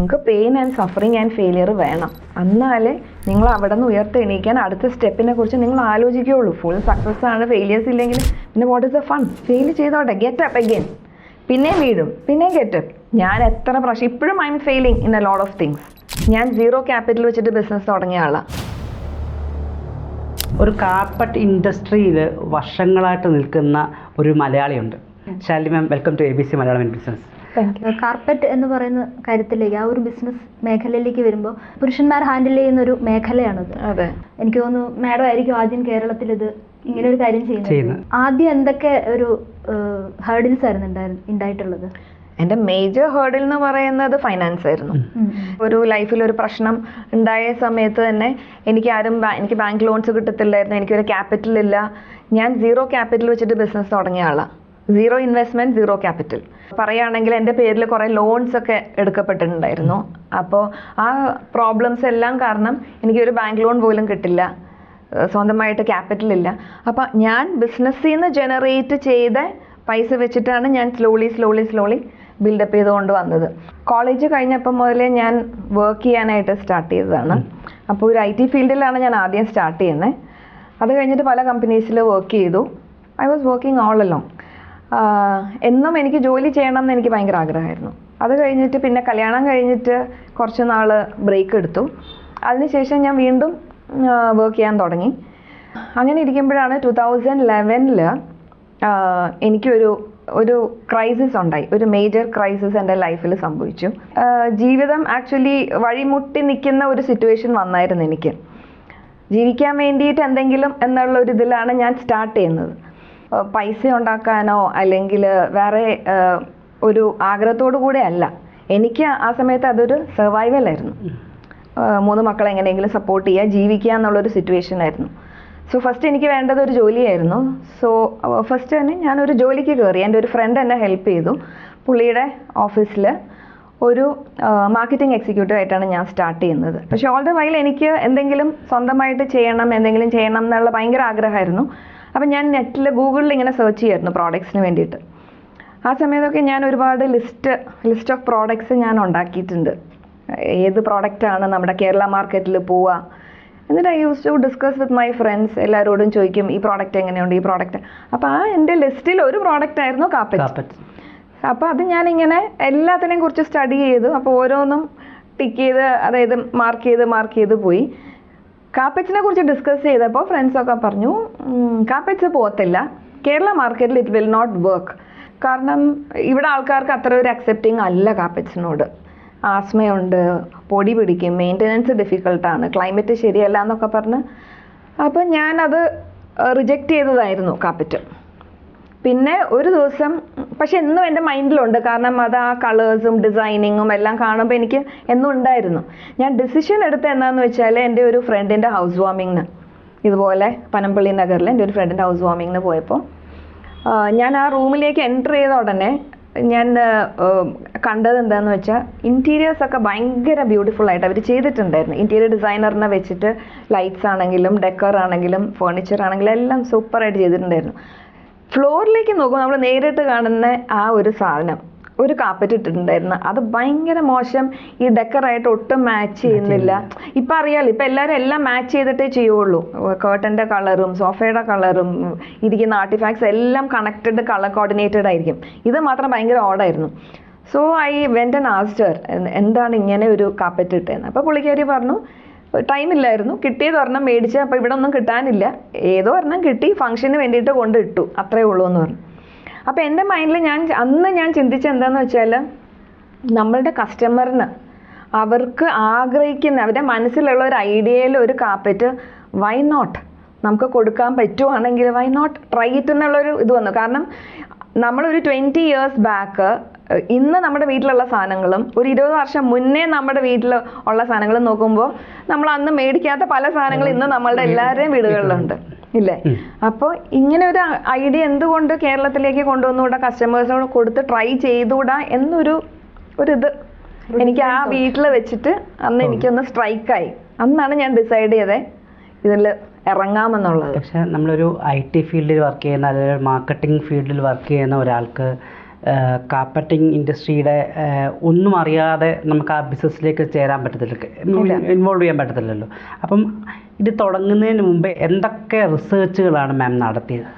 നിങ്ങൾക്ക് pain and suffering and failure വേണം. എന്നാലേ നിങ്ങൾ അവിടെ നിന്ന് ഉയർത്തെണീക്കാൻ അടുത്ത സ്റ്റെപ്പിനെ കുറിച്ച് നിങ്ങൾ ആലോചിക്കുകയുള്ളൂ. ഫുൾ സക്സസ് ആണ് ഫെയിലിയേഴ്സ് ഇല്ലെങ്കിൽ പിന്നെ what is the fun fail ചെയ്തോട്ടെ ഗെറ്റ് അപ്പ് അഗെയിൻ പിന്നെയും വീഴും പിന്നെയും ഗെറ്റ് അപ്പ് ഞാൻ എത്ര പ്രാവശ്യം ഇപ്പോഴും I'm failing in a lot of things ഞാൻ സീറോ ക്യാപിറ്റൽ വെച്ചിട്ട് ബിസിനസ് തുടങ്ങിയ ആളാണ് ഒരു കാർപ്പറ്റ് ഇൻഡസ്ട്രിയിൽ വർഷങ്ങളായിട്ട് നിൽക്കുന്ന ഒരു മലയാളിയുണ്ട്. Shali ma'am welcome to A B C Malayalam in business carpet എന്ന് പറയുന്ന കാര്യത്തിലേക്ക് ആ ഒരു ബിസിനസ് മേഖലയിലേക്ക് വരുമ്പോൾ പുരുഷന്മാർ ഹാൻഡിൽ ചെയ്യുന്ന ഒരു മേഖലയാണത്. അതെ. എനിക്ക് തോന്നുന്നു മാഡം ആയിരിക്കും ആദ്യം കേരളത്തിൽ ഇത് ഇങ്ങനെ ഒരു കാര്യം ചെയ്യുന്നത്. ആദ്യം എന്തൊക്കെ ഒരു ഹേർഡിൽസ് ആയിരുന്നു ഉണ്ടായിട്ടുള്ളത്? എന്റെ മേജർ ഹേർഡിൽ എന്ന് പറയുന്നത് ഫൈനാൻസ് ആയിരുന്നു. ഒരു ലൈഫിൽ ഒരു പ്രശ്നം ഉണ്ടായ സമയത്ത് തന്നെ എനിക്ക് ആരും എനിക്ക് ബാങ്ക് ലോൺസ് കിട്ടത്തില്ലായിരുന്നു എനിക്കൊരു ക്യാപിറ്റൽ ഇല്ല. ഞാൻ സീറോ ക്യാപിറ്റൽ വെച്ചിട്ട് ബിസിനസ് തുടങ്ങിയ ആളാണ് സീറോ ഇൻവെസ്റ്റ്മെന്റ് സീറോ ക്യാപിറ്റൽ പറയുകയാണെങ്കിൽ എന്റെ പേരിൽ കുറേ ലോൺസ് ഒക്കെ എടുക്കപ്പെട്ടിട്ടുണ്ടായിരുന്നു. അപ്പോൾ ആ പ്രോബ്ലംസ് എല്ലാം കാരണം എനിക്ക് ഒരു ബാങ്ക് ലോൺ പോലും കിട്ടില്ല. സ്വന്തമായിട്ട് ക്യാപിറ്റൽ ഇല്ല. അപ്പോൾ ഞാൻ ബിസിനസ്സിൽ നിന്ന് ജനറേറ്റ് ചെയ്ത പൈസ വെച്ചിട്ടാണ് ഞാൻ സ്ലോലി സ്ലോലി സ്ലോലി ബിൽഡപ്പ് ചെയ്തുകൊണ്ട് വന്നത്. കോളേജ് കഴിഞ്ഞപ്പം മുതലേ ഞാൻ വർക്ക് ചെയ്യാനായിട്ട് സ്റ്റാർട്ട് ചെയ്തതാണ്. അപ്പോൾ ഒരു ഐ ടി ഫീൽഡിലാണ് ഞാൻ ആദ്യം സ്റ്റാർട്ട് ചെയ്യുന്നത്. അത് കഴിഞ്ഞിട്ട് പല കമ്പനീസിൽ വർക്ക് ചെയ്തു. I was working all along എന്നും എനിക്ക് ജോലി ചെയ്യണം എന്ന് എനിക്ക് ഭയങ്കര ആഗ്രഹമായിരുന്നു. അത് കഴിഞ്ഞിട്ട് പിന്നെ കല്യാണം കഴിഞ്ഞിട്ട് കുറച്ച് നാൾ ബ്രേക്ക് എടുത്തു. അതിനുശേഷം ഞാൻ വീണ്ടും വർക്ക് ചെയ്യാൻ തുടങ്ങി. അങ്ങനെ ഇരിക്കുമ്പോഴാണ് ടു തൗസൻഡ് ലെവനിൽ എനിക്കൊരു ഒരു ക്രൈസിസ് ഉണ്ടായി. ഒരു മേജർ ക്രൈസിസ് എന്റെ ലൈഫിൽ സംഭവിച്ചു. ജീവിതം ആക്ച്വലി വഴിമുട്ടി നിൽക്കുന്ന ഒരു സിറ്റുവേഷൻ വന്നായിരുന്നു എനിക്ക്. ജീവിക്കാൻ വേണ്ടിയിട്ട് എന്തെങ്കിലും എന്നുള്ള ഒരു ഇതിലാണ് ഞാൻ സ്റ്റാർട്ട് ചെയ്യുന്നത്. പൈസ ഉണ്ടാക്കാനോ അല്ലെങ്കിൽ വേറെ ഒരു ആഗ്രഹത്തോടു കൂടെ അല്ല. എനിക്ക് ആ സമയത്ത് അതൊരു സർവൈവൽ ആയിരുന്നു. മൂന്ന് മക്കളെ എങ്ങനെയെങ്കിലും സപ്പോർട്ട് ചെയ്യുക ജീവിക്കുക എന്നുള്ളൊരു സിറ്റുവേഷൻ ആയിരുന്നു. സോ ഫസ്റ്റ് എനിക്ക് വേണ്ടത് ഒരു ജോലിയായിരുന്നു. സോ ഫസ്റ്റ് തന്നെ ഞാനൊരു ജോലിക്ക് കയറി. എന്റെ ഒരു ഫ്രണ്ട് എന്നെ ഹെൽപ്പ് ചെയ്തു. പുള്ളിയുടെ ഓഫീസിൽ ഒരു മാർക്കറ്റിംഗ് എക്സിക്യൂട്ടീവ് ആയിട്ടാണ് ഞാൻ സ്റ്റാർട്ട് ചെയ്യുന്നത്. പക്ഷേ ഓൾ ദ വൈൽ എനിക്ക് എന്തെങ്കിലും സ്വന്തമായിട്ട് ചെയ്യണം എന്തെങ്കിലും ചെയ്യണം എന്നുള്ള ഭയങ്കര ആഗ്രഹമായിരുന്നു. അപ്പം ഞാൻ നെറ്റിൽ ഗൂഗിളിൽ ഇങ്ങനെ സെർച്ച് ചെയ്യായിരുന്നു പ്രോഡക്ട്സിന് വേണ്ടിയിട്ട്. ആ സമയത്തൊക്കെ ഞാൻ ഒരുപാട് ലിസ്റ്റ് ലിസ്റ്റ് ഓഫ് പ്രോഡക്ട്സ് ഞാൻ ഉണ്ടാക്കിയിട്ടുണ്ട്. ഏത് പ്രോഡക്റ്റാണ് നമ്മുടെ കേരള മാർക്കറ്റിൽ പോവുക. എന്നിട്ട് I use to discuss with my friends എല്ലാവരോടും ചോദിക്കും ഈ പ്രോഡക്റ്റ് എങ്ങനെയുണ്ട് ഈ പ്രോഡക്റ്റ് അപ്പോൾ ആ എന്റെ ലിസ്റ്റിൽ ഒരു പ്രോഡക്റ്റ് ആയിരുന്നു കാപ്പറ്റ്. അപ്പോൾ അത് ഞാനിങ്ങനെ എല്ലാത്തിനെയും കുറിച്ച് സ്റ്റഡി ചെയ്തു. അപ്പോൾ ഓരോന്നും ടിക്ക് ചെയ്ത് അതായത് മാർക്ക് ചെയ്ത് മാർക്ക് ചെയ്ത് പോയി. കാപ്പറ്റ്സിനെ കുറിച്ച് ഡിസ്കസ് ചെയ്തപ്പോൾ ഫ്രണ്ട്സൊക്കെ പറഞ്ഞു കാപ്പറ്റ്സ് പോകത്തില്ല. കേരള മാർക്കറ്റിൽ ഇറ്റ് വിൽ നോട്ട് വർക്ക് കാരണം ഇവിടെ ആൾക്കാർക്ക് അത്ര ഒരു അക്സെപ്റ്റിംഗ് അല്ല കാപ്പറ്റ്സിനോട് ആസ്മയുണ്ട് പൊടി പിടിക്കും മെയിന്റനൻസ് ഡിഫിക്കൾട്ടാണ് ക്ലൈമറ്റ് ശരിയല്ല എന്നൊക്കെ പറഞ്ഞ്. അപ്പം ഞാനത് റിജക്റ്റ് ചെയ്തതായിരുന്നു കാപ്പറ്റ് പിന്നെ ഒരു ദിവസം പക്ഷെ എന്നും എന്റെ മൈൻഡിലുണ്ട്. കാരണം അത് ആ കളേഴ്സും ഡിസൈനിങ്ങും എല്ലാം കാണുമ്പോൾ എനിക്ക് എന്നും ഉണ്ടായിരുന്നു. ഞാൻ ഡിസിഷൻ എടുത്ത എന്താണെന്ന് വെച്ചാൽ എന്റെ ഒരു ഫ്രണ്ടിന്റെ ഹൗസ് വാമിങ്ങിന് ഇതുപോലെ പനമ്പള്ളി നഗറിൽ എന്റെ ഒരു ഫ്രണ്ടിന്റെ ഹൗസ് വാമിങ്ങിന് പോയപ്പോൾ ഞാൻ ആ റൂമിലേക്ക് എന്റർ ചെയ്ത ഉടനെ ഞാൻ കണ്ടത് എന്താണെന്ന് വെച്ചാൽ ഇന്റീരിയേഴ്സ് ഒക്കെ ഭയങ്കര ബ്യൂട്ടിഫുൾ ആയിട്ട് അവർ ചെയ്തിട്ടുണ്ടായിരുന്നു. ഇന്റീരിയർ ഡിസൈനറിനെ വെച്ചിട്ട് ലൈറ്റ്സ് ആണെങ്കിലും ഡെക്കർ ആണെങ്കിലും ഫേർണിച്ചർ ആണെങ്കിലും എല്ലാം സൂപ്പറായിട്ട് ചെയ്തിട്ടുണ്ടായിരുന്നു. ഫ്ലോറിലേക്ക് നോക്കുമ്പോൾ നമ്മൾ നേരിട്ട് കാണുന്ന ആ ഒരു സാധനം ഒരു കാപ്പറ്റ് ഇട്ടിട്ടുണ്ടായിരുന്നു. അത് ഭയങ്കര മോശം ഈ ഡെക്കറായിട്ട് ഒട്ടും മാച്ച് ചെയ്യുന്നില്ല. ഇപ്പം അറിയാലോ ഇപ്പം എല്ലാവരും എല്ലാം മാച്ച് ചെയ്തിട്ടേ ചെയ്യുള്ളൂ. കേട്ടന്റെ കളറും സോഫയുടെ കളറും ഇരിക്കുന്ന ആർട്ടിഫാക്ട്സ് എല്ലാം കണക്റ്റഡ് കളർ കോർഡിനേറ്റഡ് ആയിരിക്കും. ഇത് മാത്രം ഭയങ്കര ഓടായിരുന്നു so I went and asked her എന്താണ് ഇങ്ങനെ ഒരു കാപ്പറ്റ് ഇട്ടതെന്ന് അപ്പോൾ പുള്ളിക്കാരി പറഞ്ഞു ടൈം ഇല്ലായിരുന്നു കിട്ടിയത് ഒരെണ്ണം മേടിച്ച് അപ്പോൾ ഇവിടെ ഒന്നും കിട്ടാനില്ല. ഏതോ ഒരെണ്ണം കിട്ടി ഫംഗ്ഷന് വേണ്ടിയിട്ട് കൊണ്ട് ഇട്ടു. അത്രേ ഉള്ളൂ എന്ന് പറഞ്ഞു. അപ്പോൾ എന്റെ മൈൻഡിൽ ഞാൻ അന്ന് ഞാൻ ചിന്തിച്ച എന്താന്ന് വെച്ചാൽ നമ്മളുടെ കസ്റ്റമറിന് അവർക്ക് ആഗ്രഹിക്കുന്ന അവരുടെ മനസ്സിലുള്ള ഒരു ഐഡിയയിൽ ഒരു കാപ്പറ്റ് വൈ നോട്ട് നമുക്ക് കൊടുക്കാൻ പറ്റുവാണെങ്കിൽ വൈ നോട്ട് ട്രൈ ഇറ്റ് എന്നുള്ളൊരു ഇത് വന്നു. കാരണം നമ്മളൊരു ട്വന്റി ഇയേഴ്സ് ബാക്ക് ഇന്ന് നമ്മുടെ വീട്ടിലുള്ള സാധനങ്ങളും ഒരു ഇരുപത് വർഷം മുന്നേ നമ്മുടെ വീട്ടിൽ ഉള്ള സാധനങ്ങളും നോക്കുമ്പോൾ നമ്മൾ അന്ന് മേടിക്കാത്ത പല സാധനങ്ങളും ഇന്ന് നമ്മളുടെ എല്ലാവരുടെയും വീടുകളിലുണ്ട്. ഇല്ലേ? അപ്പോൾ ഇങ്ങനെ ഒരു ഐഡിയ എന്തുകൊണ്ട് കേരളത്തിലേക്ക് കൊണ്ടുവന്നുകൂടാ? കസ്റ്റമേഴ്സിനോട് കൊടുത്ത് ട്രൈ ചെയ്തുകൂടാ എന്നൊരു ഒരു ഇത് എനിക്ക് ആ വീട്ടിൽ വെച്ചിട്ട് അന്ന് എനിക്കൊന്ന് സ്ട്രൈക്കായി. അന്നാണ് ഞാൻ ഡിസൈഡ് ചെയ്തത് ഇതിൽ ഇറങ്ങാമെന്നുള്ളത്. പക്ഷെ നമ്മളൊരു ഐ ടി ഫീൽഡിൽ വർക്ക് ചെയ്യുന്ന അല്ലെങ്കിൽ മാർക്കറ്റിംഗ് ഫീൽഡിൽ വർക്ക് ചെയ്യുന്ന ഒരാൾക്ക് കാപ്പറ്റിംഗ് ഇൻഡസ്ട്രിയുടെ ഒന്നും അറിയാതെ നമുക്ക് ആ ബിസിനസ്സിലേക്ക് ചേരാൻ പറ്റത്തില്ല. ഇൻവോൾവ് ചെയ്യാൻ പറ്റത്തില്ലല്ലോ. അപ്പം ഇത് തുടങ്ങുന്നതിന് മുമ്പ് എന്തൊക്കെ റിസർച്ചുകളാണ് മാം നടത്തിയത്?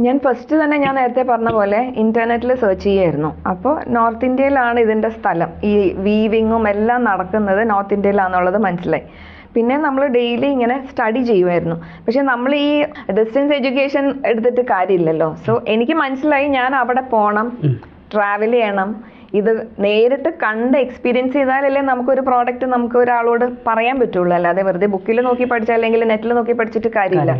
ഞാൻ ഫസ്റ്റ് തന്നെ ഞാൻ നേരത്തെ പറഞ്ഞ പോലെ ഇന്റർനെറ്റിൽ സെർച്ച് ചെയ്യായിരുന്നു. അപ്പോൾ നോർത്ത് ഇന്ത്യയിലാണ് ഇതിന്റെ സ്ഥലം. ഈ വീവിങ്ങും എല്ലാം നടക്കുന്നത് നോർത്ത് ഇന്ത്യയിലാണെന്നുള്ളത് മനസ്സിലായി. പിന്നെ നമ്മൾ ഡെയിലി ഇങ്ങനെ സ്റ്റഡി ചെയ്യുമായിരുന്നു പക്ഷെ നമ്മൾ ഈ ഡിസ്റ്റൻസ് എഡ്യൂക്കേഷൻ എടുത്തിട്ട് കാര്യമില്ലല്ലോ. സോ എനിക്ക് മനസ്സിലായി ഞാൻ അവിടെ പോകണം ട്രാവൽ ചെയ്യണം. ഇത് നേരിട്ട് കണ്ട് എക്സ്പീരിയൻസ് ചെയ്താലല്ലേ നമുക്കൊരു പ്രോഡക്റ്റ് നമുക്ക് ഒരാളോട് പറയാൻ പറ്റുള്ളൂ. അല്ലാതെ വെറുതെ ബുക്കിൽ നോക്കി പഠിച്ചാൽ അല്ലെങ്കിൽ നെറ്റിൽ നോക്കി പഠിച്ചിട്ട് കാര്യമില്ല.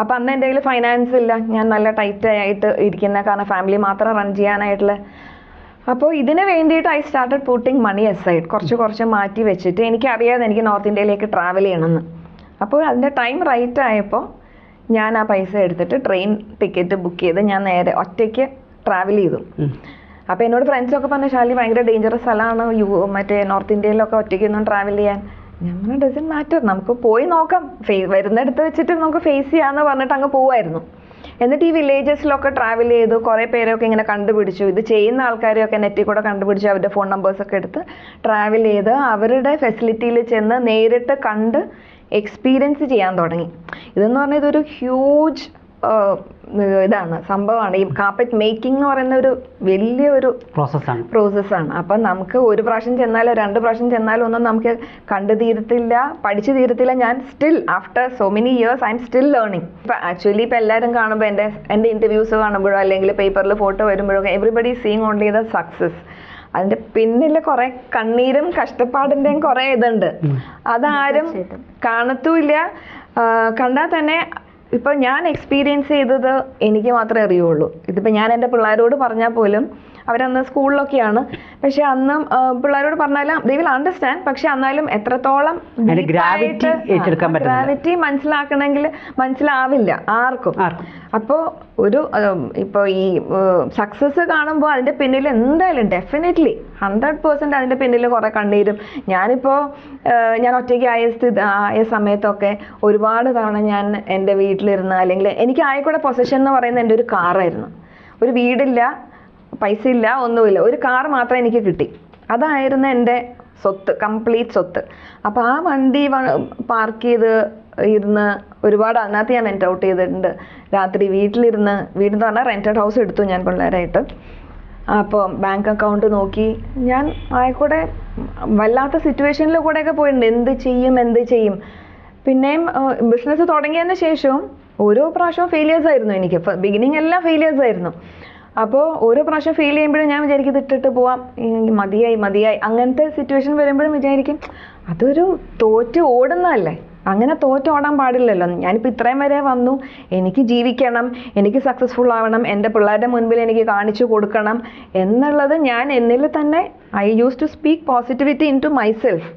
അപ്പം അന്ന് എന്റെ കയ്യിൽ ഫൈനാൻസ് ഇല്ല. ഞാൻ നല്ല ടൈറ്റ് ആയിട്ട് ഇരിക്കുന്ന കാരണം ഫാമിലി മാത്രം റൺ ചെയ്യാനായിട്ടുള്ള അപ്പോൾ ഇതിന് വേണ്ടിയിട്ട് I started putting money aside കുറച്ച് കുറച്ച് മാറ്റി വെച്ചിട്ട് എനിക്കറിയാതെ എനിക്ക് നോർത്ത് ഇന്ത്യയിലേക്ക് ട്രാവൽ ചെയ്യണമെന്ന്. അപ്പോൾ അതിന്റെ ടൈം റൈറ്റ് ആയപ്പോൾ ഞാൻ ആ പൈസ എടുത്തിട്ട് ട്രെയിൻ ടിക്കറ്റ് ബുക്ക് ചെയ്ത് ഞാൻ നേരെ ഒറ്റയ്ക്ക് ട്രാവൽ ചെയ്തു. അപ്പോൾ എന്നോട് ഫ്രണ്ട്സൊക്കെ പറഞ്ഞ ശാലി ഭയങ്കര ഡേഞ്ചറസ് സ്ഥലമാണ്. യു മറ്റേ നോർത്ത് ഇന്ത്യയിലൊക്കെ ഒറ്റയ്ക്കൊന്നും ട്രാവൽ ചെയ്യാൻ. പറഞ്ഞു ഡസൻ മാറ്റർ നമുക്ക് പോയി നോക്കാം. ഫേ വരുന്നിടത്ത് വെച്ചിട്ട് നമുക്ക് ഫേസ് ചെയ്യാമെന്ന് പറഞ്ഞിട്ട് അങ്ങ് പോവായിരുന്നു. എന്നിട്ട് ഈ വില്ലേജസിലൊക്കെ ട്രാവൽ ചെയ്തു കുറേ പേരൊക്കെ ഇങ്ങനെ കണ്ടുപിടിച്ചു. ഇത് ചെയ്യുന്ന ആൾക്കാരെയൊക്കെ നെറ്റിൽ കൂടെ കണ്ടുപിടിച്ച് അവരുടെ ഫോൺ നമ്പേഴ്സൊക്കെ എടുത്ത് ട്രാവൽ ചെയ്ത് അവരുടെ ഫെസിലിറ്റിയിൽ ചെന്ന് നേരിട്ട് കണ്ട് എക്സ്പീരിയൻസ് ചെയ്യാൻ തുടങ്ങി. ഇതെന്ന് പറഞ്ഞാൽ ഇതൊരു ഹ്യൂജ് ഇതാണ് സംഭവമാണ്. ഈ കാപ്പറ്റ് മേക്കിംഗ് എന്ന് പറയുന്ന ഒരു വലിയൊരു പ്രോസസ്സാണ് പ്രോസസ്സാണ് അപ്പം നമുക്ക് ഒരു പ്രാവശ്യം ചെന്നാലോ രണ്ട് പ്രാവശ്യം ചെന്നാലോ ഒന്നും നമുക്ക് കണ്ടു തീരത്തില്ല പഠിച്ചു തീരത്തില്ല. ഞാൻ still after so many years I'm still learning ഇപ്പം ആക്ച്വലി ഇപ്പം എല്ലാവരും കാണുമ്പോൾ എന്റെ എന്റെ ഇന്റർവ്യൂസ് കാണുമ്പോഴോ അല്ലെങ്കിൽ പേപ്പറിൽ ഫോട്ടോ വരുമ്പോഴോ everybody seeing only the success അതിന്റെ പിന്നിൽ കുറെ കണ്ണീരും കഷ്ടപ്പാടിന്റെയും കുറെ ഇതുണ്ട്. അതാരും. കാണത്തുമില്ല. കണ്ടാൽ തന്നെ ഇപ്പൊ ഞാൻ എക്സ്പീരിയൻസ് ചെയ്തത് എനിക്ക് മാത്രമേ അറിയുള്ളൂ. ഇതിപ്പോ ഞാൻ എന്റെ പിള്ളേരോട് പറഞ്ഞാൽ പോലും അവരന്ന് സ്കൂളിലൊക്കെയാണ്. പക്ഷെ അന്ന് പിള്ളേരോട് പറഞ്ഞാലും ദേ വിൽ അണ്ടർസ്റ്റാൻഡ്. പക്ഷെ എന്നാലും എത്രത്തോളം ഗ്രാവിറ്റി ഏറ്റെടുക്കാൻ. ഗ്രാവിറ്റി മനസ്സിലാക്കണമെങ്കിൽ മനസ്സിലാവില്ല ആർക്കും. അപ്പോൾ ഒരു ഇപ്പോൾ ഈ സക്സസ് കാണുമ്പോൾ അതിന്റെ പിന്നിൽ എന്തായാലും ഡെഫിനറ്റ്ലി ഹൺഡ്രഡ് പേഴ്സന്റ് അതിന്റെ പിന്നിൽ കുറേ കണ്ണീരും. ഞാനിപ്പോൾ ഞാൻ ഒറ്റയ്ക്ക് ആയ സ്ഥിതി ആയ സമയത്തൊക്കെ ഒരുപാട് തവണ ഞാൻ എന്റെ വീട്ടിലിരുന്ന് അല്ലെങ്കിൽ എനിക്ക് ആയിക്കൂടെ പൊസിഷൻ എന്ന് പറയുന്നത് എന്റെ ഒരു കാറായിരുന്നു ഒരു വീടില്ല പൈസ ഇല്ല ഒന്നുമില്ല. ഒരു കാർ മാത്രം എനിക്ക് കിട്ടി. അതായിരുന്നു എന്റെ സ്വത്ത് കംപ്ലീറ്റ് സ്വത്ത്. അപ്പോൾ ആ വണ്ടി പാർക്ക് ചെയ്ത് ഇരുന്ന് ഒരുപാട് അതിനകത്ത് ഞാൻ റെന്റ് ഔട്ട് ചെയ്തിട്ടുണ്ട്. രാത്രി വീട്ടിലിരുന്ന് വീടെന്ന് പറഞ്ഞാൽ റെന്റഡ് ഹൗസ് എടുത്തു ഞാൻ പിള്ളേരായിട്ട്. അപ്പോൾ ബാങ്ക് അക്കൗണ്ട് നോക്കി. ഞാൻ ആയിക്കൂടെ വല്ലാത്ത സിറ്റുവേഷനിൽ കൂടെയൊക്കെ പോയിട്ടുണ്ട്. എന്ത് ചെയ്യും എന്ത് ചെയ്യും. പിന്നെയും ബിസിനസ് തുടങ്ങിയതിന് ശേഷവും ഓരോ പ്രാവശ്യവും ഫെയിലിയേഴ്സ് ആയിരുന്നു എനിക്ക്. ബിഗിനിങ് എല്ലാം ഫെയിലിയേഴ്സ് ആയിരുന്നു. അപ്പോൾ ഓരോ പ്രാവശ്യം ഫീൽ ചെയ്യുമ്പോഴും ഞാൻ വിചാരിക്കും ഇട്ടിട്ട് പോവാം. മതിയായി മതിയായി. അങ്ങനത്തെ സിറ്റുവേഷൻ വരുമ്പോഴും വിചാരിക്കും അതൊരു തോറ്റ് ഓടുന്നതല്ലേ? അങ്ങനെ തോറ്റ് ഓടാൻ പാടില്ലല്ലോ. ഞാനിപ്പോൾ ഇത്രയും വരെ വന്നു. എനിക്ക് ജീവിക്കണം എനിക്ക് സക്സസ്ഫുൾ ആവണം എന്റെ പിള്ളേരുടെ മുൻപിൽ എനിക്ക് കാണിച്ചു കൊടുക്കണം എന്നുള്ളത് ഞാൻ എന്നിൽ തന്നെ I use to speak positivity in to myself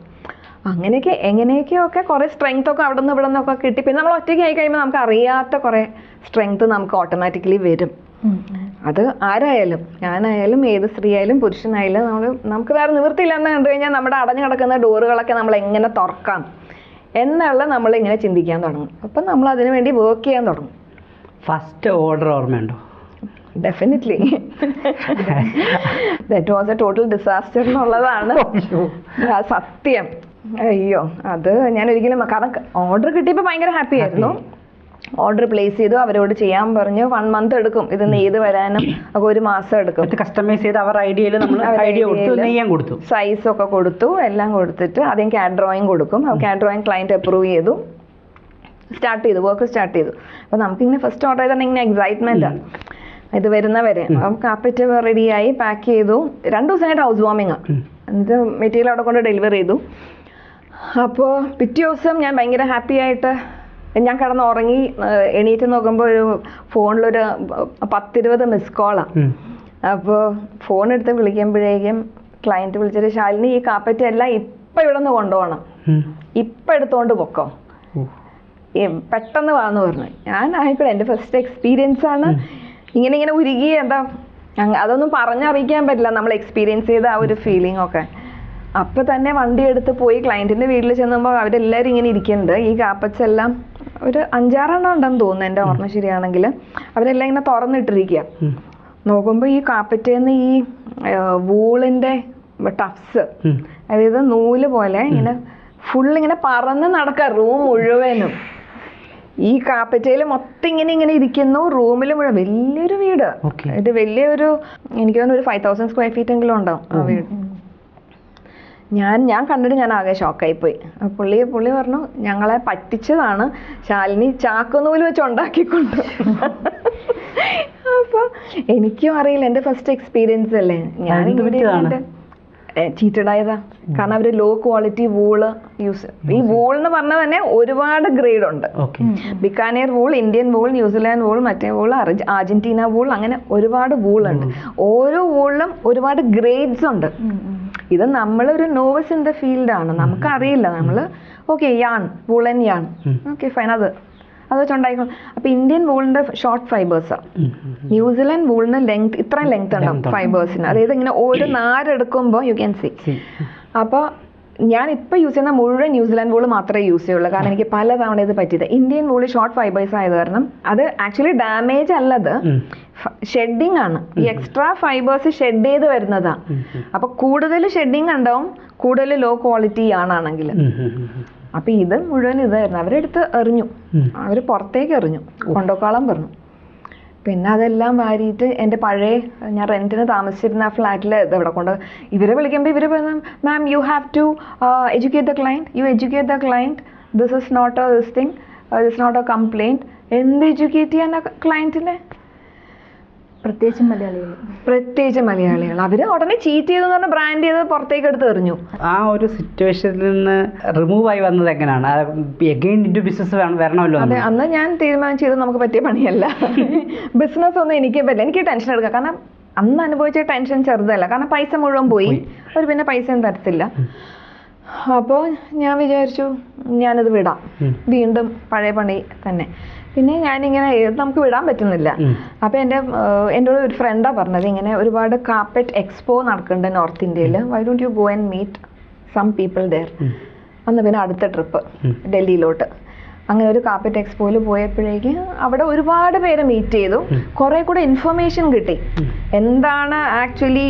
അങ്ങനെയൊക്കെ എങ്ങനെയൊക്കെയൊക്കെ കുറേ സ്ട്രെങ്ത് ഒക്കെ അവിടെ നിന്ന് ഇവിടെ നിന്നൊക്കെ കിട്ടി. പിന്നെ നമ്മൾ ഒറ്റയ്ക്ക് ആയി കഴിയുമ്പോൾ നമുക്ക് അറിയാത്ത കുറേ സ്ട്രെങ്ത് നമുക്ക് ഓട്ടോമാറ്റിക്കലി വരും. അത് ആരായാലും ഞാനായാലും ഏത് സ്ത്രീ ആയാലും പുരുഷനായാലും നമ്മൾ നമുക്ക് വേറെ നിവൃത്തിയില്ല എന്ന് കണ്ടു കഴിഞ്ഞാൽ നമ്മുടെ അടഞ്ഞു കിടക്കുന്ന ഡോറുകളൊക്കെ നമ്മൾ എങ്ങനെ തുറക്കാം എന്നുള്ള നമ്മൾ ഇങ്ങനെ ചിന്തിക്കാൻ തുടങ്ങും. അപ്പം നമ്മൾ അതിനു വേണ്ടി വർക്ക് ചെയ്യാൻ തുടങ്ങും. ഫസ്റ്റ് ഓർഡർ ഓർമ്മയുണ്ടോ? Definitely that was a total disaster എന്നുള്ളതാണ്. സത്യം. അയ്യോ അത് ഞാൻ ഒരിക്കലും കാരണം ഓർഡർ കിട്ടിയപ്പോൾ ഭയങ്കര ഹാപ്പി ആയിരുന്നു. ഓർഡർ പ്ലേസ് ചെയ്തു അവരോട് ചെയ്യാൻ പറഞ്ഞു. വൺ മന്ത് എടുക്കും. ഇത് നെയ്ത് വരാനും ഒക്കെ ഒരു മാസം എടുക്കും. കസ്റ്റമൈസ് ചെയ്ത് അവർ ഐഡിയയിൽ നമ്മൾ ഐഡിയ കൊടുത്തു ideal. നെയ്യാൻ കൊടുത്തു. സൈസ് ഒക്കെ കൊടുത്തു എല്ലാം കൊടുത്തിട്ട് ആദ്യം ക്യാറ്റ് ഡ്രോയിങ് കൊടുക്കും. ക്യാറ്റ് ഡ്രോയിങ് ക്ലയന്റ് അപ്രൂവ് ചെയ്തു. സ്റ്റാർട്ട് ചെയ്തു വർക്ക് സ്റ്റാർട്ട് ചെയ്തു. അപ്പോൾ നമുക്കിങ്ങനെ ഫസ്റ്റ് ഓർഡർ ചെയ്താൽ ഇങ്ങനെ എക്സൈറ്റ്മെന്റ് ആണ് ഇത് വരുന്നവരെ. അപ്പം കാപ്പറ്റ് റെഡിയായി പാക്ക് ചെയ്തു. രണ്ട് ദിവസമായിട്ട് ഹൗസ് വാമിങ് എന്നിട്ട് മെറ്റീരിയൽ അവിടെ കൊണ്ട് ഡെലിവറി ചെയ്തു. അപ്പോൾ പിറ്റേ ദിവസം ഞാൻ ഭയങ്കര ഹാപ്പി ആയിട്ട് ഞാൻ കിടന്ന് ഉറങ്ങി എണീറ്റ് നോക്കുമ്പോൾ ഒരു ഫോണിലൊരു പത്തിരുപത് മിസ് കോളാണ്. അപ്പോൾ ഫോൺ എടുത്ത് വിളിക്കുമ്പോഴേക്കും ക്ലയന്റ് വിളിച്ചിട്ട് ശാലിനി ഈ കാപ്പറ്റ് എല്ലാം ഇപ്പം ഇവിടെ നിന്ന് കൊണ്ടുപോകണം. ഇപ്പം എടുത്തോണ്ട് പൊക്കോ. പെട്ടെന്ന് വാന്ന് പറഞ്ഞു. ഞാൻ ആയിക്കോട്ടെ എന്റെ ഫസ്റ്റ് എക്സ്പീരിയൻസ് ആണ്. ഇങ്ങനെ ഇങ്ങനെ ഉരുകി എന്താ അതൊന്നും പറഞ്ഞറിയിക്കാൻ പറ്റില്ല. നമ്മൾ എക്സ്പീരിയൻസ് ചെയ്ത ആ ഒരു ഫീലിംഗ് ഒക്കെ. അപ്പം തന്നെ വണ്ടി എടുത്ത് പോയി ക്ലയന്റിന്റെ വീട്ടിൽ ചെന്നുമ്പോൾ അവരെല്ലാവരും ഇങ്ങനെ ഇരിക്കുന്നുണ്ട്. ഈ കാപ്പച്ചെല്ലാം ഒരു അഞ്ചാറെണ്ണം ഉണ്ടെന്ന് തോന്നുന്നു എന്റെ ഓർമ്മ ശരിയാണെങ്കിൽ. അവരെല്ലാം ഇങ്ങനെ തുറന്നിട്ടിരിക്കുക നോക്കുമ്പോ നോക്കുമ്പോൾ ഈ കാപ്പറ്റേന്ന് ഈ വൂളിന്റെ ടഫ്സ് അതായത് നൂൽ പോലെ ഇങ്ങനെ ഫുൾ ഇങ്ങനെ പറന്ന് നടക്ക റൂം മുഴുവനും. ഈ കാപ്പറ്റയിൽ മൊത്തം ഇങ്ങനെ ഇങ്ങനെ ഇരിക്കുന്നു റൂമിൽ മുഴുവൻ. വലിയൊരു വീട്. ഇത് വലിയൊരു എനിക്ക് തോന്നുന്നു ഒരു ഫൈവ് തൗസൻഡ് സ്ക്വയർ ഫീറ്റ് എങ്കിലും ഉണ്ടാവും ആ വീട്. ഞാൻ ഞാൻ കണ്ടിട്ട് ഞാൻ ആകെ ഷോക്കായി പോയി പുള്ളി പുള്ളി പറഞ്ഞു ഞങ്ങളെ പറ്റിച്ചതാണ്. ശാലിനി ചാക്കുനൂൽ വെച്ച് ഉണ്ടാക്കിക്കൊണ്ട്. അപ്പൊ എനിക്കും അറിയില്ല എന്റെ ഫസ്റ്റ് എക്സ്പീരിയൻസ് അല്ലേ? ഞാൻ എന്ത് പറ്റിയതാണ്? ചീറ്റഡ് ആയതാ. കാരണം അവർ ലോ ക്വാളിറ്റി വൂൾ യൂസ് ഈ വൂൾ എന്ന് പറഞ്ഞ തന്നെ ഒരുപാട് ഗ്രേഡ് ഉണ്ട്. Bikaner wool Indian wool New Zealand wool മറ്റേ വൂൾ അർജന്റീന വൂൾ അങ്ങനെ ഒരുപാട് വൂൾ ഉണ്ട്. ഓരോ വൂളിലും ഒരുപാട് ഗ്രേഡ്സ് ഉണ്ട്. ഇത് നമ്മളൊരു നോവസ് ഇൻ ദ ഫീൽഡ് ആണ്. നമുക്ക് അറിയില്ല. നമ്മൾ okay yarn woollen yarn okay fine അത് അത് വെച്ചുണ്ടായിക്കോളും അപ്പൊ ഇന്ത്യൻ വൂളിന്റെ ഷോർട്ട് ഫൈബേഴ്സാണ് ന്യൂസിലാൻഡ് വൂളിന് ലെങ്ത് ഇത്രയും ലെങ്ത് ഉണ്ടാവും. ഫൈബേഴ്സിന് അതായത് ഇങ്ങനെ ഒരു നാരെടുക്കുമ്പോൾ യു ക്യാൻ സി അപ്പോൾ ഞാൻ ഇപ്പോൾ യൂസ് ചെയ്യുന്ന മുഴുവൻ ന്യൂസിലാൻഡ് വൂൾ മാത്രമേ യൂസ് ചെയ്യുള്ളൂ. കാരണം എനിക്ക് പല തവണ ഇത് പറ്റിയത്. ഇന്ത്യൻ വൂൾ ഷോർട്ട് ഫൈബേഴ്സ് ആയത് കാരണം അത് ആക്ച്വലി ഡാമേജ് അല്ലത്. ഷെഡിങ് ആണ്. ഈ എക്സ്ട്രാ ഫൈബേഴ്സ് ഷെഡ് ചെയ്ത് വരുന്നതാ. അപ്പൊ കൂടുതൽ ഷെഡിങ് ഉണ്ടാവും കൂടുതൽ ലോ ക്വാളിറ്റി ആണാണെങ്കിൽ. അപ്പൊ ഇത് മുഴുവൻ ഇതായിരുന്നു. അവരെടുത്ത് എറിഞ്ഞു. അവർ പുറത്തേക്ക് എറിഞ്ഞു. കൊണ്ടോക്കാളം പറഞ്ഞു. പിന്നെ അതെല്ലാം വാരിയിട്ട് എന്റെ പഴയ ഞാൻ റെന്റിന് താമസിച്ചിരുന്ന ആ ഫ്ലാറ്റിൽ ഇവിടെ കൊണ്ട് ഇവരെ വിളിക്കുമ്പോൾ ഇവർ പറഞ്ഞു ma'am you have to educate the client you educate the client this is not a this thing this not a complaint എന്ത് എഡ്യൂക്കേറ്റ് ചെയ്യാൻ ക്ലയന്റിനെ പ്രത്യേകിച്ചും മലയാളികൾ പ്രത്യേകിച്ച് മലയാളികൾ. അവർ ഉടനെ ചീറ്റ് ചെയ്തെന്ന് പറഞ്ഞ ബ്രാൻഡ് ചെയ്ത് പുറത്തേക്ക് എടുത്ത് എറിഞ്ഞു. ആ ഒരു സിറ്റുവേഷനിൽ നിന്ന് റിമൂവ് ആയി വന്നത് എങ്ങനെയാണ്? എഗെയിൻ ഇന്റു ബിസിനസ് വരണമല്ലോ അതെ അന്ന് ഞാൻ തീരുമാനിച്ചത് നമുക്ക് പറ്റിയ പണിയല്ല. ബിസിനസ് ഒന്നും എനിക്ക് പറ്റില്ല. എനിക്ക് ടെൻഷൻ എടുക്കാം. കാരണം അന്ന് അനുഭവിച്ച ടെൻഷൻ ചെറുതല്ല. കാരണം പൈസ മുഴുവൻ പോയി. അവർ പിന്നെ പൈസയും തരത്തില്ല. അപ്പോൾ ഞാൻ വിചാരിച്ചു ഞാനത് വിടാം. വീണ്ടും പഴയ പണി തന്നെ. പിന്നെ ഞാനിങ്ങനെ നമുക്ക് വിടാൻ പറ്റുന്നില്ല. അപ്പൊ അപ്പോൾ എന്റെ എന്റെ ഒരു ഫ്രണ്ടാണ് പറഞ്ഞത് ഇങ്ങനെ ഒരുപാട് കാപ്പറ്റ് എക്സ്പോ നടക്കുന്നുണ്ട് നോർത്ത് ഇന്ത്യയിൽ why don't you go and meet some people there അന്ന് പിന്നെ അടുത്ത ട്രിപ്പ് ഡൽഹിയിലോട്ട്. അങ്ങനെ ഒരു കാപ്പറ്റ് എക്സ്പോയിൽ പോയപ്പോഴേക്ക് അവിടെ ഒരുപാട് പേരെ മീറ്റ് ചെയ്തു. കുറെ കൂടെ ഇൻഫർമേഷൻ കിട്ടി. എന്താണ് actually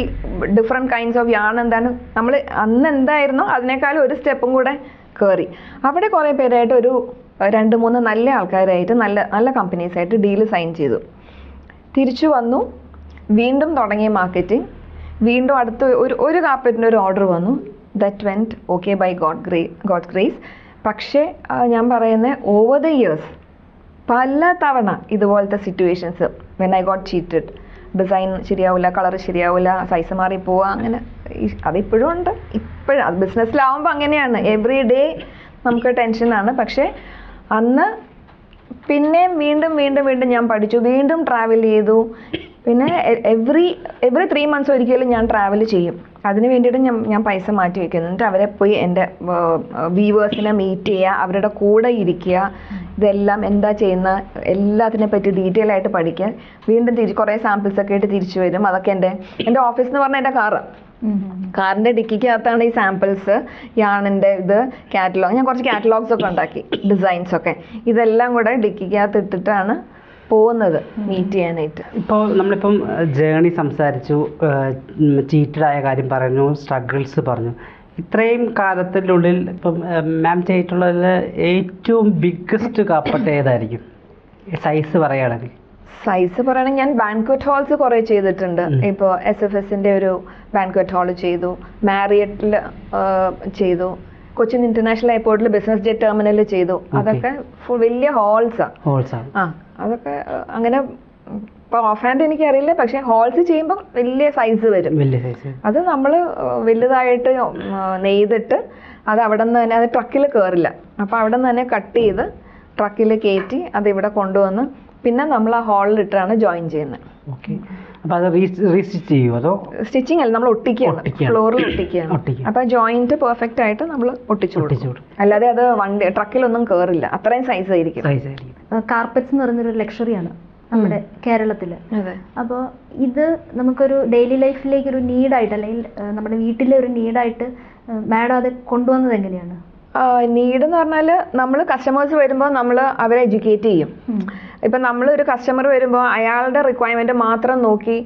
different kinds of yarn എന്താണ്? നമ്മൾ അന്ന് എന്തായിരുന്നോ അതിനേക്കാളും ഒരു സ്റ്റെപ്പും കൂടെ കയറി അവിടെ കുറേ പേരായിട്ട് ഒരു രണ്ട് മൂന്ന് നല്ല ആൾക്കാരായിട്ട് നല്ല നല്ല കമ്പനീസ് ആയിട്ട് ഡീൽ സൈൻ ചെയ്തു. തിരിച്ചു വന്നു. വീണ്ടും തുടങ്ങിയ മാർക്കറ്റിംഗ് വീണ്ടും അടുത്ത ഒരു ഒരു കാപ്പറ്റിന്റെ ഒരു ഓർഡർ വന്നു. That went okay by God grey God grace പക്ഷേ ഞാൻ പറയുന്ന ഓവർ ദ ഇയേഴ്സ് പല തവണ ഇതുപോലത്തെ situations when I got cheated design ശരിയാവില്ല കളർ ശരിയാവില്ല സൈസ് മാറി അങ്ങനെ അതിപ്പോഴും ഉണ്ട്. ഇപ്പോഴും അത് ബിസിനസ്സിലാവുമ്പോൾ അങ്ങനെയാണ്. എവറി ഡേ നമുക്ക് ടെൻഷനാണ് പക്ഷേ അന്ന് പിന്നെയും വീണ്ടും വീണ്ടും വീണ്ടും ഞാൻ പഠിച്ചു. വീണ്ടും ട്രാവൽ ചെയ്തു. പിന്നെ എവറി എവറി ത്രീ മന്ത്സ് ഒരിക്കലും ഞാൻ ട്രാവൽ ചെയ്യും. അതിന് വേണ്ടിയിട്ട് ഞാൻ ഞാൻ പൈസ മാറ്റി വെക്കുന്നു. എന്നിട്ട് അവരെ പോയി എന്റെ വ്യൂവേഴ്സിനെ മീറ്റ് ചെയ്യുക അവരുടെ കൂടെ ഇരിക്കുക. ഇതെല്ലാം എന്താ ചെയ്യുന്ന എല്ലാത്തിനെ പറ്റി ഡീറ്റെയിൽ ആയിട്ട് പഠിക്കുക വീണ്ടും തിരി കുറേ സാമ്പിൾസ് ഒക്കെ ആയിട്ട് തിരിച്ചു വരും. അതൊക്കെ എന്റെ എന്റെ ഓഫീസ് എന്ന് പറഞ്ഞാൽ എന്റെ കാറ് കാറിന്റെ ഡിക്കിക്കകത്താണ് ഈ സാമ്പിൾസ് യാണിന്റെ ഇത് കാറ്റലോഗ്. ഞാൻ കുറച്ച് കാറ്റലോഗ്സ് ഒക്കെ ഉണ്ടാക്കി ഡിസൈൻസ് ഒക്കെ. ഇതെല്ലാം കൂടെ ഡിക്കിക്കകത്ത് ഇട്ടിട്ടാണ് പോകുന്നത് മീറ്റ് ചെയ്യാനായിട്ട്. ഇപ്പോൾ നമ്മളിപ്പം ജേണി സംസാരിച്ചു ചീറ്റഡ് ആയ കാര്യം പറഞ്ഞു സ്ട്രഗിൾസ് പറഞ്ഞു. ഇത്രയും കാലത്തിനുള്ളിൽ ഇപ്പം മാം ചെയ്തിട്ടുള്ളതിൽ ഏറ്റവും ബിഗ്ഗസ്റ്റ് കാപ്പട്ട് ഏതായിരിക്കും? സൈസ് പറയുകയാണെങ്കിൽ. സൈസ് പറയണെങ്കിൽ ഞാൻ ബാൻക്വറ്റ് ഹാൾസ് കുറെ ചെയ്തിട്ടുണ്ട്. ഇപ്പോൾ എസ് എഫ് എസിന്റെ ഒരു ബാൻക്വറ്റ് ഹാൾ ചെയ്തു മാരിയറ്റിൽ ചെയ്തു കൊച്ചിൻ ഇന്റർനാഷണൽ എയർപോർട്ടിൽ ബിസിനസ് ജെറ്റ് ടെർമിനലിൽ ചെയ്തു. അതൊക്കെ വലിയ ഹോൾസാണ് ആ. അതൊക്കെ അങ്ങനെ ഇപ്പൊ ഓഫ് ഹാൻഡ് എനിക്കറിയില്ല പക്ഷെ ഹോൾസ് ചെയ്യുമ്പോൾ വലിയ സൈസ് വരും. അത് നമ്മൾ വലുതായിട്ട് നെയ്തിട്ട് അത് അവിടെ നിന്ന് തന്നെ അത് ട്രക്കിൽ കയറില്ല അപ്പോൾ അവിടെ നിന്ന് തന്നെ കട്ട് ചെയ്ത് ട്രക്കിൽ കയറ്റി അത് ഇവിടെ കൊണ്ടുവന്ന് പിന്നെ നമ്മൾ ആ ഹാളിലിട്ടാണ് ജോയിൻ ചെയ്യുന്നത് ഓക്കെ അപ്പോൾ അത് റീ റീസ്റ്റിച്ച് ചെയ്യുമോ അതോ? സ്റ്റിച്ചിങ് അല്ല നമ്മൾ ഒട്ടിക്കുകയാണ്. ഫ്ലോറിൽ ഒട്ടിക്കുകയാണ്. അപ്പൊ അപ്പോൾ ജോയിന്റ് പെർഫെക്റ്റ് ആയിട്ട് നമ്മൾ ഒട്ടിച്ചു കൊടുക്കും. അല്ലാതെ അത് വണ്ടി ട്രക്കിലൊന്നും കേറില്ല. അത്രയും സൈസ് ആയിരിക്കും. സൈസ് ആയിരിക്കും. കാർപ്പറ്റ്സ് എന്ന് പറയുന്നൊരു ലക്ഷറിയാണ് നമ്മുടെ കേരളത്തിൽ അതെ. അപ്പോൾ ഇത് നമുക്കൊരു ഡെയിലി ലൈഫിലേക്ക് ഒരു നീഡായിട്ട് അല്ലെങ്കിൽ നമ്മുടെ വീട്ടിലെ ഒരു നീഡായിട്ട് മാഡം അത് കൊണ്ടുവന്നത് എങ്ങനെയാണ്? നീഡ് എന്ന് പറഞ്ഞാൽ നമ്മൾ കസ്റ്റമേഴ്സ് വരുമ്പോൾ നമ്മൾ അവരെ എഡ്യൂക്കേറ്റ് ചെയ്യും. ഇപ്പം നമ്മളൊരു ഒരു കസ്റ്റമർ വരുമ്പോൾ അയാളുടെ റിക്വയർമെന്റ് മാത്രം നോക്കി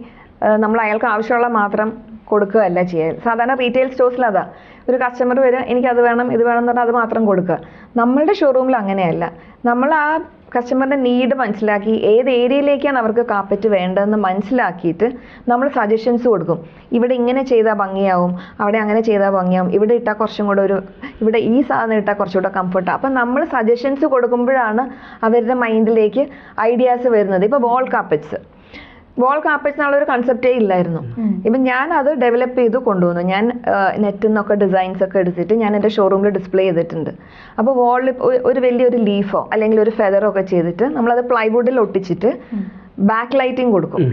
നമ്മൾ അയാൾക്ക് ആവശ്യമുള്ള മാത്രം കൊടുക്കുകയല്ല ചെയ്യുക സാധാരണ റീറ്റെയിൽ സ്റ്റോഴ്സിൽ അതാ. ഒരു കസ്റ്റമർ വരും എനിക്കത് വേണം ഇത് വേണം എന്ന് പറഞ്ഞാൽ അത് മാത്രം കൊടുക്കുക. നമ്മളുടെ ഷോറൂമിൽ അങ്ങനെയല്ല. നമ്മൾ ആ കസ്റ്റമറിന്റെ നീഡ് മനസ്സിലാക്കി ഏത് ഏരിയയിലേക്കാണ് അവർക്ക് കാപ്പറ്റ് വേണ്ടതെന്ന് മനസ്സിലാക്കിയിട്ട് നമ്മൾ സജഷൻസ് കൊടുക്കും. ഇവിടെ ഇങ്ങനെ ചെയ്താൽ ഭംഗിയാവും അവിടെ അങ്ങനെ ചെയ്താൽ ഭംഗിയാവും ഇവിടെ ഇട്ടാൽ കുറച്ചും കൂടെ ഒരു ഇവിടെ ഈ സാധനം ഇട്ടാൽ കുറച്ചുകൂടെ കംഫർട്ടാണ് അപ്പം നമ്മൾ സജഷൻസ് കൊടുക്കുമ്പോഴാണ് അവരുടെ മൈൻഡിലേക്ക് ഐഡിയാസ് വരുന്നത്. ഇപ്പോൾ വോൾ കാപ്പറ്റ്സ് വോൾ കാപ്പറ്റ്സ് എന്നുള്ള ഒരു കൺസെപ്റ്റേ ഇല്ലായിരുന്നു. ഇപ്പം ഞാൻ അത് ഡെവലപ്പ് ചെയ്ത് കൊണ്ടുവന്നു. ഞാൻ നെറ്റിൽ നിന്നൊക്കെ ഡിസൈൻസ് ഒക്കെ എടുത്തിട്ട് ഞാൻ എന്റെ ഷോറൂമിൽ ഡിസ്പ്ലേ ചെയ്തിട്ടുണ്ട്. അപ്പോൾ വോളിൽ ഒരു വലിയൊരു ലീഫോ അല്ലെങ്കിൽ ഒരു ഫെദറോ ഒക്കെ ചെയ്തിട്ട് നമ്മളത് പ്ലൈവുഡിൽ ഒട്ടിച്ചിട്ട് ബാക്ക് ലൈറ്റിംഗ് കൊടുക്കും.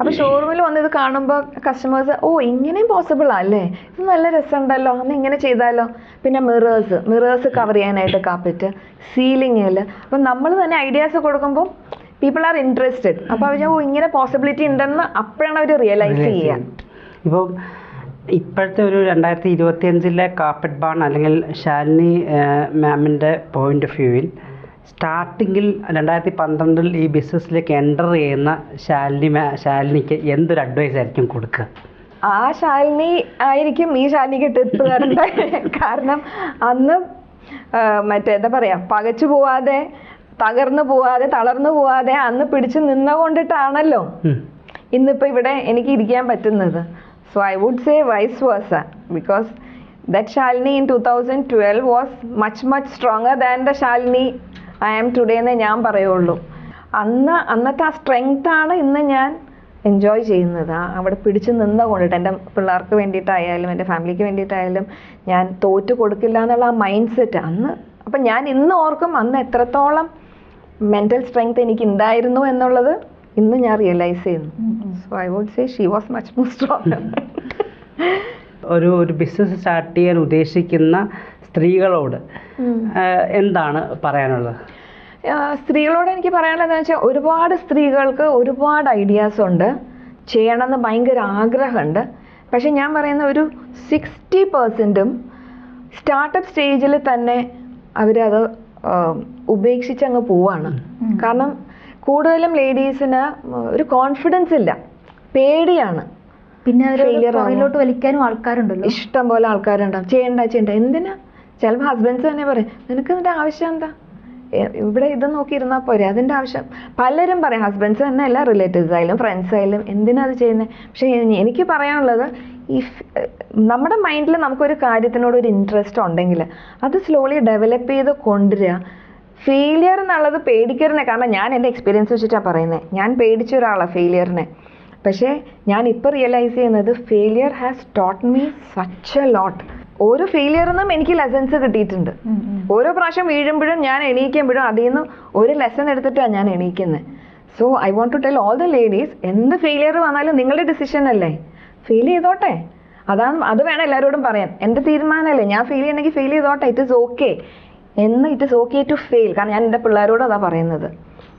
അപ്പൊ അപ്പോൾ ഷോറൂമിൽ വന്ന് ഇത് കാണുമ്പോൾ കസ്റ്റമേഴ്സ് ഓ ഇങ്ങനെയും പോസിബിൾ അല്ലേ? ഇത് നല്ല രസമുണ്ടല്ലോ. അന്ന് ഇങ്ങനെ ചെയ്താലോ? പിന്നെ മിറേഴ്സ് മിറേഴ്സ് കവർ ചെയ്യാനായിട്ട് കാപ്പറ്റ് സീലിങ്ങിൽ അപ്പം നമ്മൾ തന്നെ ഐഡിയാസ് കൊടുക്കുമ്പോൾ പീപ്പിൾ ആർ ഇൻട്രസ്റ്റഡ് അപ്പോൾ അവർ ഓ ഇങ്ങനെ പോസിബിലിറ്റി ഉണ്ടെന്ന് അപ്പോഴാണ് അവർ റിയലൈസ് ചെയ്യുക. ഇപ്പോൾ ഇപ്പോഴത്തെ ഒരു രണ്ടായിരത്തി ഇരുപത്തി അഞ്ചിലെ കാപ്പറ്റ് ബാൺ അല്ലെങ്കിൽ ശാലിനി മാമിന്റെ പോയിന്റ് ഓഫ് വ്യൂവിൽ സ്റ്റാർട്ടിങ്ങിൽ രണ്ടായിരത്തി പന്ത്രണ്ടിൽ ഈ ബിസിനസ്സിലേക്ക് എന്റർ ചെയ്യുന്ന ശാലിനി മാ ശാലിനിക്ക് എന്തൊരു അഡ്വൈസ് ആയിരിക്കും കൊടുക്കുക? ആ ശാലിനി ആയിരിക്കും ഈ ശാലിനിക്ക് ടിപ്പ് തരേണ്ടത്. കാരണം അന്ന് മറ്റേ എന്താ പറയാ പകച്ചു പോവാതെ തകർന്നു പോവാതെ തളർന്നു പോവാതെ അന്ന് പിടിച്ചു നിന്ന കൊണ്ടിട്ടാണല്ലോ ഉം. ഇന്നിപ്പോ ഇവിടെ എനിക്ക് ഇരിക്കാൻ പറ്റുന്നത്. So I would say vice versa because that Shalini in two thousand twelve was much much stronger than the Shalini I am today എന്നേ ഞാൻ പറയുള്ളൂ. അന്ന് അന്നത്തെ ആ സ്ട്രെങ്ത് ആണ് ഇന്ന് ഞാൻ എൻജോയ് ചെയ്യുന്നത്. ആ അവിടെ പിടിച്ചു നിന്ന കൊണ്ടിട്ട് എന്റെ പിള്ളേർക്ക് വേണ്ടിയിട്ടായാലും എന്റെ ഫാമിലിക്ക് വേണ്ടിയിട്ടായാലും ഞാൻ തോറ്റു കൊടുക്കില്ല എന്നുള്ള ആ മൈൻഡ് സെറ്റ് അന്ന്. അപ്പം ഞാൻ ഇന്ന് ഓർക്കും അന്ന് എത്രത്തോളം മെന്റൽ സ്ട്രെങ്ത് എനിക്ക് ഉണ്ടായിരുന്നു എന്നുള്ളത് ഇന്ന് ഞാൻ റിയലൈസ് ചെയ്യുന്നു. So I would say she was much more strong ഒരു ഒരു ബിസിനസ് സ്റ്റാർട്ട് ചെയ്യാൻ ഉദ്ദേശിക്കുന്ന സ്ത്രീകളോട് എന്താണ് പറയാനുള്ളത്? സ്ത്രീകളോട് എനിക്ക് പറയാനുള്ളത് വെച്ചാൽ ഒരുപാട് സ്ത്രീകൾക്ക് ഒരുപാട് ഐഡിയാസ് ഉണ്ട്. ചെയ്യണമെന്ന് ഭയങ്കര ആഗ്രഹമുണ്ട്. പക്ഷെ ഞാൻ പറയുന്ന ഒരു സിക്സ്റ്റി പെർസെന്റും സ്റ്റാർട്ടപ്പ് സ്റ്റേജിൽ തന്നെ അവരത് ഉപേക്ഷിച്ച് അങ്ങ് പോവാണ്. കാരണം കൂടുതലും ലേഡീസിന് ഒരു കോൺഫിഡൻസ് ഇല്ല. പേടിയാണ്. പിന്നെ? പുറകിലോട്ട് വലിക്കാനും ആൾക്കാരുണ്ടല്ലോ. ഇഷ്ടം പോലെ ആൾക്കാരുണ്ടാവും. ചെയ്യണ്ട ചെയ്യണ്ട. എന്തിനാ? ചിലപ്പോൾ ഹസ്ബൻഡ്സ് തന്നെ പറയും നിനക്ക് നിന്റെ ആവശ്യം എന്താ? ഇവിടെ ഇത് നോക്കി ഇരുന്നാൽ പോരെ. അതിന്റെ ആവശ്യം പലരും പറയും ഹസ്ബൻഡ്സ് തന്നെ അല്ല റിലേറ്റീവ്സ് ആയാലും ഫ്രണ്ട്സ് ആയാലും എന്തിനാ അത് ചെയ്യുന്നത് പക്ഷേ എനിക്ക് പറയാനുള്ളത് ഇഫ് നമ്മുടെ മൈൻഡിൽ നമുക്കൊരു കാര്യത്തിനോട് ഒരു ഇൻട്രസ്റ്റ് ഉണ്ടെങ്കിൽ അത് സ്ലോലി ഡെവലപ്പ് ചെയ്ത് കൊണ്ടുവരിക. ഫെയിലിയർ എന്നുള്ളത് പേടിക്കരുന്നേ കാരണം ഞാൻ എന്റെ എക്സ്പീരിയൻസ് വെച്ചിട്ടാണ് പറയുന്നത് ഞാൻ പേടിച്ച ഒരാളാണ് ഫെയിലിയറിനെ പക്ഷേ ഞാൻ ഇപ്പോൾ റിയലൈസ് ചെയ്യുന്നത് failure has taught me such a lot ഓരോ ഫെയിലിയറിൽ നിന്നും എനിക്ക് ലെസൺസ് കിട്ടിയിട്ടുണ്ട്. ഓരോ പ്രാവശ്യം വീഴുമ്പോഴും ഞാൻ എണീക്കുമ്പോഴും അതിൽ നിന്ന് ഒരു ലെസൺ എടുത്തിട്ടാണ് ഞാൻ എണീക്കുന്നത് so I want to tell all the ladies എന്ത് ഫെയിലിയർ വന്നാലും നിങ്ങളുടെ ഡിസിഷൻ അല്ലേ? ഫെയിൽ ചെയ്തോട്ടെ. അതാണ് അത് വേണം എല്ലാവരോടും പറയാൻ. എന്റെ തീരുമാനമല്ലേ? ഞാൻ ഫെയിൽ ചെയ്യണമെങ്കിൽ ഫെയിൽ ചെയ്തോട്ടെ. ഇറ്റ് ഇസ് ഓക്കെ എന്ന് it is okay to fail കാരണം ഞാൻ എന്റെ പിള്ളേരോട് അതാ പറയുന്നത്.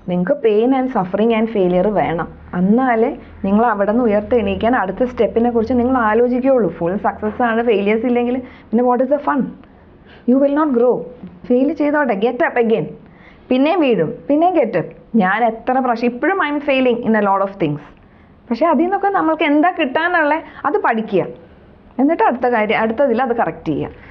നിങ്ങൾക്ക് pain and suffering and failure വേണം. എന്നാലേ നിങ്ങൾ അവിടെ നിന്ന് ഉയർത്തെണീക്കാൻ അടുത്ത സ്റ്റെപ്പിനെ കുറിച്ച് നിങ്ങൾ ആലോചിക്കുകയുള്ളൂ. ഫുൾ സക്സസ് ആണ് ഫെയിലിയേഴ്സ് ഇല്ലെങ്കിൽ പിന്നെ what is the fun you will not grow fail ചെയ്തോട്ടെ ഗെറ്റ് അപ്പ് അഗെയിൻ പിന്നെയും വീഴും പിന്നെയും ഗെറ്റ് അപ്പ് ഞാൻ എത്ര പ്രാവശ്യം ഇപ്പോഴും I'm failing in a lot of things പക്ഷേ അതിൽ നിന്നൊക്കെ നമ്മൾക്ക് എന്താ കിട്ടാനുള്ള? അത് പഠിക്കുക. എന്നിട്ട് അടുത്ത കാര്യം അടുത്തതിൽ അത് കറക്റ്റ് ചെയ്യുക.